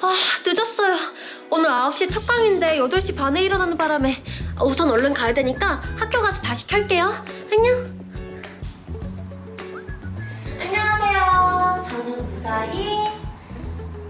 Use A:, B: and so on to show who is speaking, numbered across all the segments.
A: 아, 늦었어요. 오늘 9시 첫 강인데 8시 반에 일어나는 바람에 아, 우선 얼른 가야 되니까 학교 가서 다시 켤게요. 안녕. 안녕하세요. 저는 무사히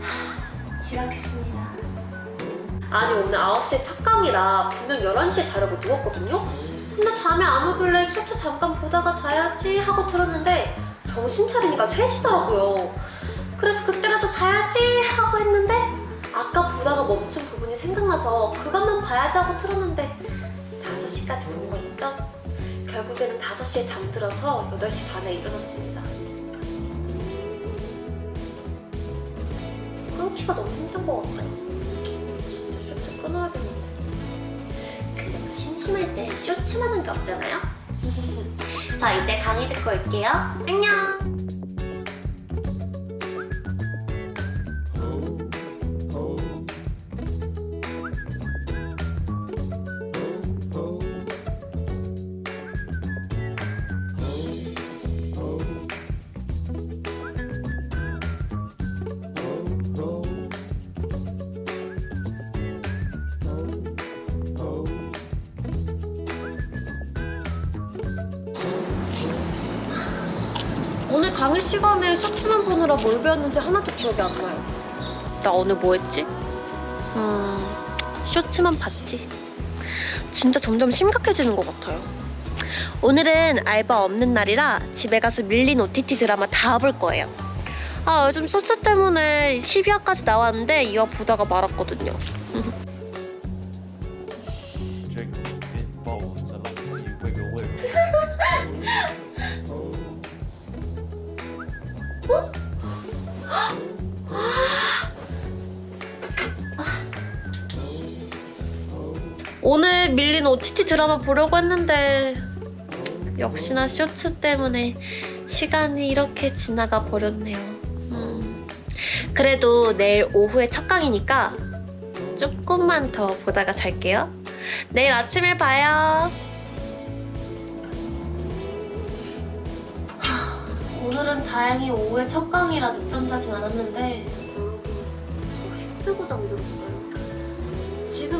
A: 하, 지각했습니다. 아니 오늘 9시에 첫 강이라 분명 11시에 자려고 누웠거든요? 근데 잠이 안 오길래 쇼츠 잠깐 보다가 자야지 하고 들었는데 정신 차리니까 3시더라고요. 그래서 그때라도 자야지 하고 했는데 아까 보다가 멈춘 부분이 생각나서 그것만 봐야지 하고 틀었는데 5시까지 본 거 있죠? 결국에는 5시에 잠들어서 8시 반에 일어났습니다. 끊기가 너무 힘든 것 같아요. 진짜 쇼츠 끊어야겠는데. 근데 또 심심할 때 쇼츠만 하는 게 없잖아요? 자, 이제 강의 듣고 올게요. 안녕! 강의 시간에 쇼츠만 보느라 뭘 배웠는지 하나도 기억이 안 나요. 나 오늘 뭐 했지? 음, 쇼츠만 봤지. 진짜 점점 심각해지는 것 같아요. 오늘은 알바 없는 날이라 집에 가서 밀린 OTT 드라마 다 볼 거예요. 아, 요즘 쇼츠 때문에 12화까지 나왔는데 이화 보다가 말았거든요. 오늘 밀린 OTT 드라마 보려고 했는데 역시나 쇼츠 때문에 시간이 이렇게 지나가 버렸네요. 음. 그래도 내일 오후에 첫 강이니까 조금만 더 보다가 잘게요. 내일 아침에 봐요. 오늘은 다행히 오후에 첫 강이라 늦잠 자진 않았는데 저 힘들고 잠들었어요.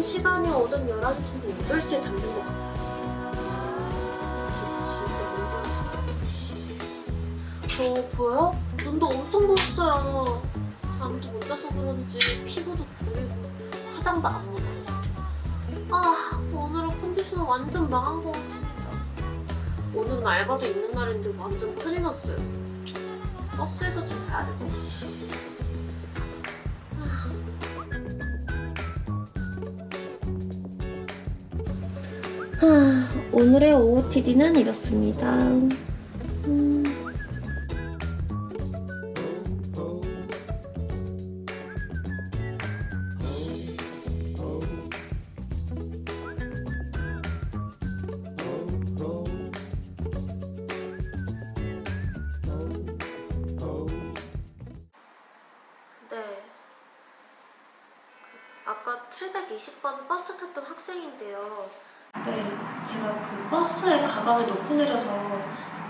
A: 지금 시간이 오전 11시인데 8시에 잠든 것 같아요. 진짜 문제가 심각하지. 저 보여? 눈도 엄청 부었어요. 잠도 못 자서 그런지 피부도 부리고 화장도 안 묻어. 아, 오늘은 컨디션 완전 망한 것 같습니다. 오늘은 알바도 있는 날인데 완전 큰일 났어요. 버스에서 좀 자야 될 것 같아요. 하, 오늘의 OOTD는 이렇습니다. 음. 네. 그 아까 720번 버스 탔던 학생인데요. 네, 제가 그 버스에 가방을 놓고 내려서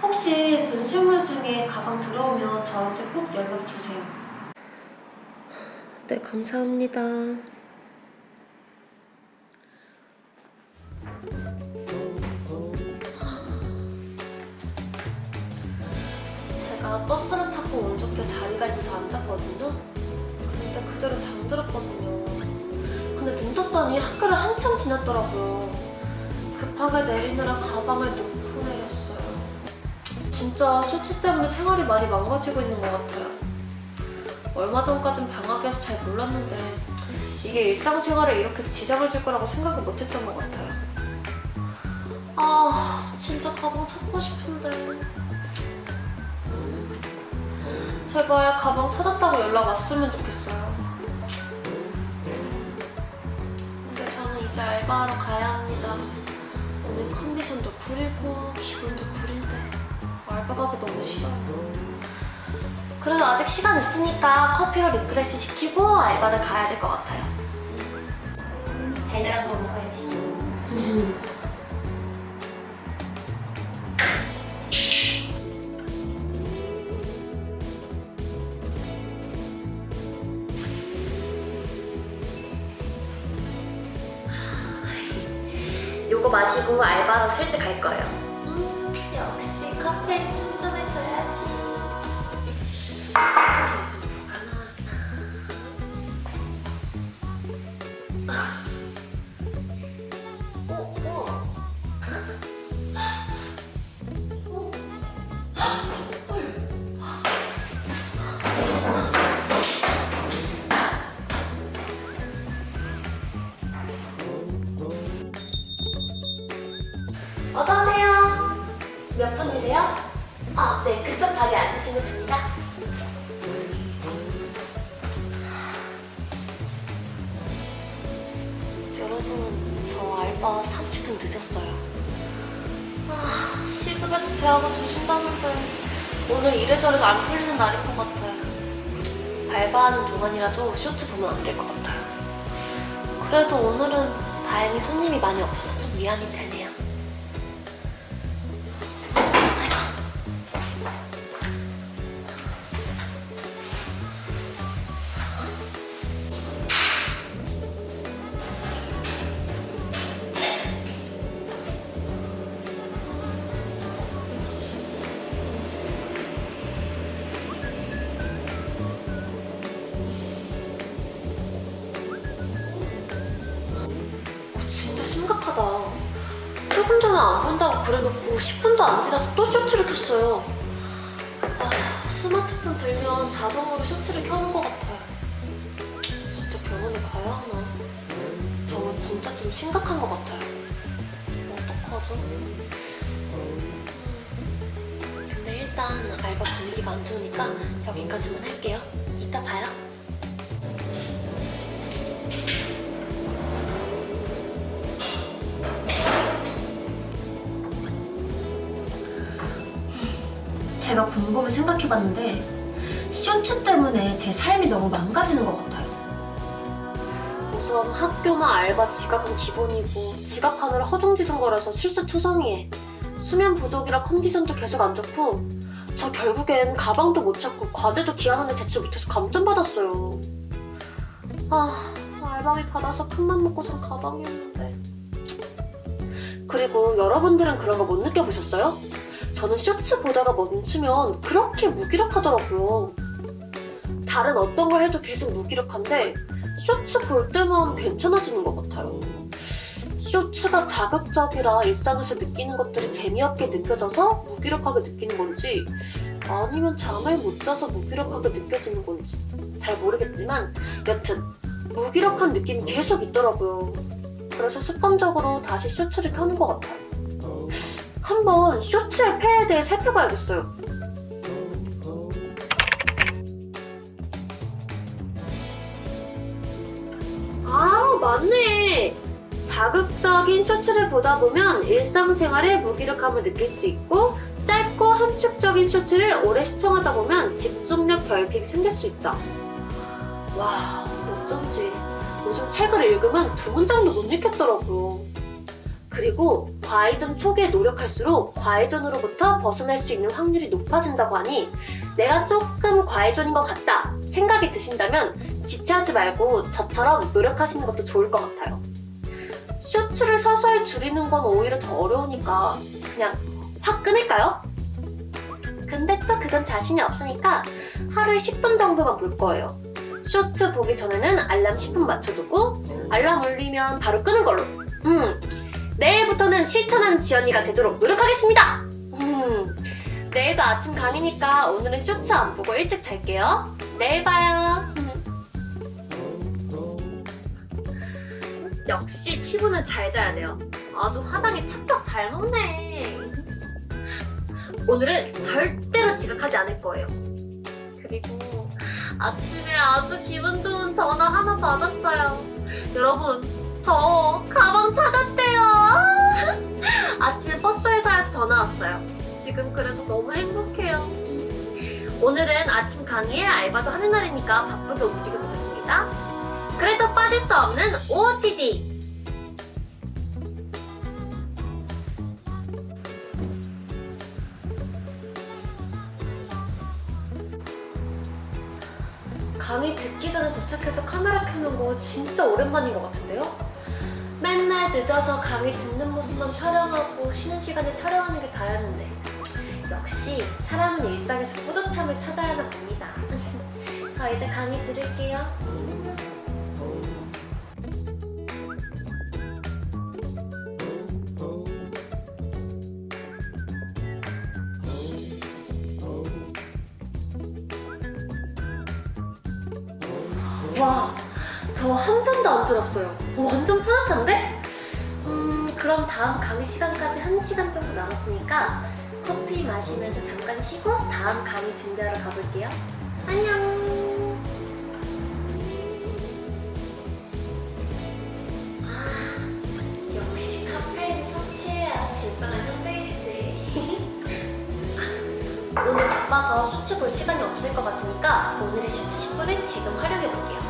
A: 혹시 분실물 중에 가방 들어오면 저한테 꼭 연락 주세요. 네, 감사합니다. 제가 버스를 타고 운 좋게 자리가 있어서 앉았거든요. 근데 그대로 잠들었거든요. 근데 눈 떴더니 학교를 한참 지났더라고요. 급하게 내리느라 가방을 놓고 내렸어요. 진짜 쇼츠 때문에 생활이 많이 망가지고 있는 것 같아요. 얼마 전까진 방학이어서 잘 몰랐는데 이게 일상생활에 이렇게 지장을 줄 거라고 생각을 못했던 것 같아요. 아, 진짜 가방 찾고 싶은데. 제발 가방 찾았다고 연락 왔으면 좋겠어요. 근데 저는 이제 알바하러 가야 합니다. 오늘 컨디션도 구리고 기분도 구린데 알바 가기 너무 싫어요. 그래도 아직 시간 있으니까 커피로 리프레시 시키고 알바를 가야 될 것 같아요. 달달한 거 먹어 알바로 갈 거예요. 몇 분이세요? 아, 네, 그쪽 자리에 앉으시면 됩니다. 여러분, 저 알바 30분 늦었어요. 아, 시급에서 대학을 주신다는데 오늘 이래저래 안 풀리는 날인 것 같아요. 알바하는 동안이라도 쇼츠 보면 안 될 것 같아요. 그래도 오늘은 다행히 손님이 많이 없어서 좀 위안이 되네 전에 안 본다고 그래놓고 10분도 안 지나서 또 쇼츠를 켰어요. 아, 스마트폰 들면 자동으로 쇼츠를 켜는 것 같아요. 진짜 병원에 가야 하나? 저 진짜 좀 심각한 것 같아요. 어떡하죠? 근데 일단 알바 분위기가 안 좋으니까 여기까지만 할게요. 이따 봐요. 제가 곰곰이 생각해봤는데 쇼츠 때문에 제 삶이 너무 망가지는 것 같아요. 우선 학교나 알바 지각은 기본이고 지각하느라 허둥지둥 거려서 실수투성이에 수면 부족이라 컨디션도 계속 안 좋고 저 결국엔 가방도 못 찾고 과제도 기한 안에 제출 못해서 감점 받았어요. 아 알바비 받아서 큰맘 먹고 산 가방이었는데. 그리고 여러분들은 그런 거 못 느껴보셨어요? 저는 쇼츠 보다가 멈추면 그렇게 무기력하더라고요. 다른 어떤 걸 해도 계속 무기력한데 쇼츠 볼 때만 괜찮아지는 것 같아요. 쇼츠가 자극적이라 일상에서 느끼는 것들이 재미없게 느껴져서 무기력하게 느끼는 건지 아니면 잠을 못 자서 무기력하게 느껴지는 건지 잘 모르겠지만 여튼 무기력한 느낌이 계속 있더라고요. 그래서 습관적으로 다시 쇼츠를 켜는 것 같아요. 한번 쇼츠의 폐에 대해 살펴봐야겠어요. 아, 맞네. 자극적인 쇼츠를 보다 보면 일상생활에 무기력함을 느낄 수 있고 짧고 함축적인 쇼츠를 오래 시청하다 보면 집중력 결핍이 생길 수 있다. 와, 어쩐지 요즘 책을 읽으면 두 문장도 못 읽겠더라고요. 그리고 과외전 초기에 노력할수록 과외전으로부터 벗어날 수 있는 확률이 높아진다고 하니 내가 조금 과외전인 것 같다 생각이 드신다면 지체하지 말고 저처럼 노력하시는 것도 좋을 것 같아요. 쇼츠를 서서히 줄이는 건 오히려 더 어려우니까 그냥 확 끊을까요? 근데 또 그건 자신이 없으니까 하루에 10분 정도만 볼 거예요. 쇼츠 보기 전에는 알람 10분 맞춰두고 알람 울리면 바로 끄는 걸로. 음, 내일부터는 실천하는 지연이가 되도록 노력하겠습니다. 음, 내일도 아침 강의니까 오늘은 쇼츠 안 보고 일찍 잘게요. 내일 봐요. 역시 피부는 잘 자야 돼요. 아주 화장이 착착 잘 먹네. 오늘은 절대로 지각하지 않을 거예요. 그리고 아침에 아주 기분 좋은 전화 하나 받았어요. 여러분, 저 가방 찾았대요. 아침에 버스 회사에서 전화 왔어요. 지금 그래서 너무 행복해요. 오늘은 아침 강의에 알바도 하는 날이니까 바쁘게 움직여 보겠습니다. 그래도 빠질 수 없는 OOTD. 강의 듣기 전에 도착해서 카메라 켜는 거 진짜 오랜만인 것 같은데요? 맨날 늦어서 강의 듣는 모습만 촬영하고 쉬는 시간에 촬영하는 게 다였는데 역시 사람은 일상에서 뿌듯함을 찾아야 하나 봅니다. 저 이제 강의 들을게요. 와, 저 한 번도 안 들었어요. 오, 완전 뿌듯한데? 음, 그럼 다음 강의 시간까지 한 시간 정도 남았으니까 커피 마시면서 잠깐 쉬고 다음 강의 준비하러 가볼게요. 안녕. 아, 역시 카페인 섭취해야 진정한 현대인이지. 오늘 바빠서 슈츠 볼 시간이 없을 것 같으니까 오늘의 슈츠 10분을 지금 활용해 볼게요.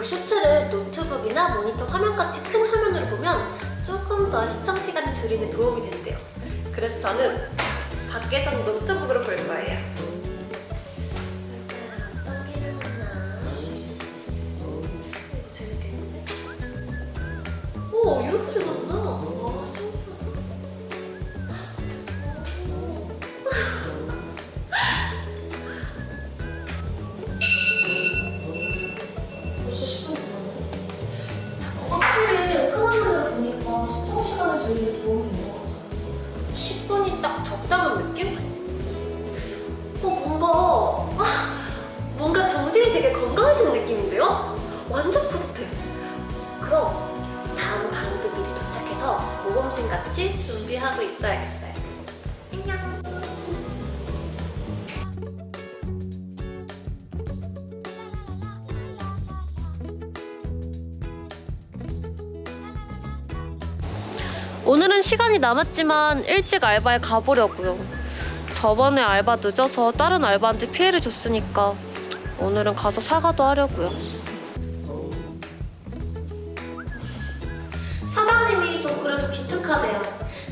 A: 그리고 슈츠를 노트북이나 모니터 화면같이 큰 화면으로 보면 조금 더 시청 시간을 줄이는 도움이 된대요. 그래서 저는 밖에서 노트북으로 볼 거예요. 오늘은 시간이 남았지만 일찍 알바에 가보려고요. 저번에 알바 늦어서 다른 알바한테 피해를 줬으니까 오늘은 가서 사과도 하려고요. 사장님이 좀 그래도 기특하네요.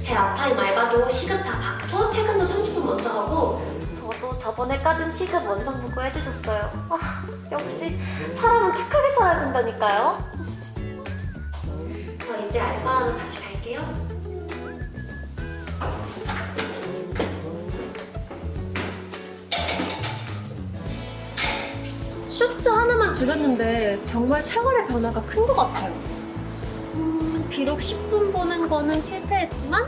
A: 제 아파임 알바도 시급 다 받고 퇴근도 30분 먼저 하고 저도 저번에 까진 시급 원정 부고 해주셨어요. 아, 역시 사람은 착하게 살아야 된다니까요. 저 이제 알바하러 다시 갈게요. 슈츠 하나만 줄였는데 정말 생활의 변화가 큰 것 같아요. 음, 비록 10분 보는 거는 실패했지만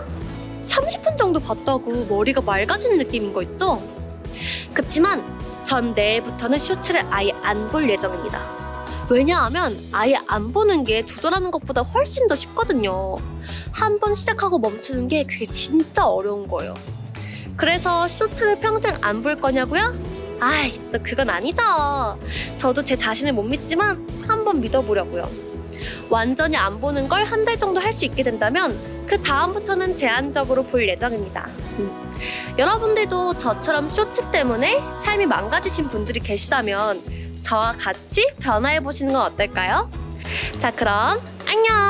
A: 30분 정도 봤다고 머리가 맑아지는 느낌인 거 있죠? 그치만 전 내일부터는 슈츠를 아예 안 볼 예정입니다. 왜냐하면 아예 안 보는 게 조절하는 것보다 훨씬 더 쉽거든요. 한 번 시작하고 멈추는 게 그게 진짜 어려운 거예요. 그래서 슈츠를 평생 안 볼 거냐고요? 아이, 또 그건 아니죠. 저도 제 자신을 못 믿지만 한 번 믿어보려고요. 완전히 안 보는 걸 한 달 정도 할 수 있게 된다면 그 다음부터는 제한적으로 볼 예정입니다. 음. 여러분들도 저처럼 쇼츠 때문에 삶이 망가지신 분들이 계시다면 저와 같이 변화해 보시는 건 어떨까요? 자, 그럼 안녕!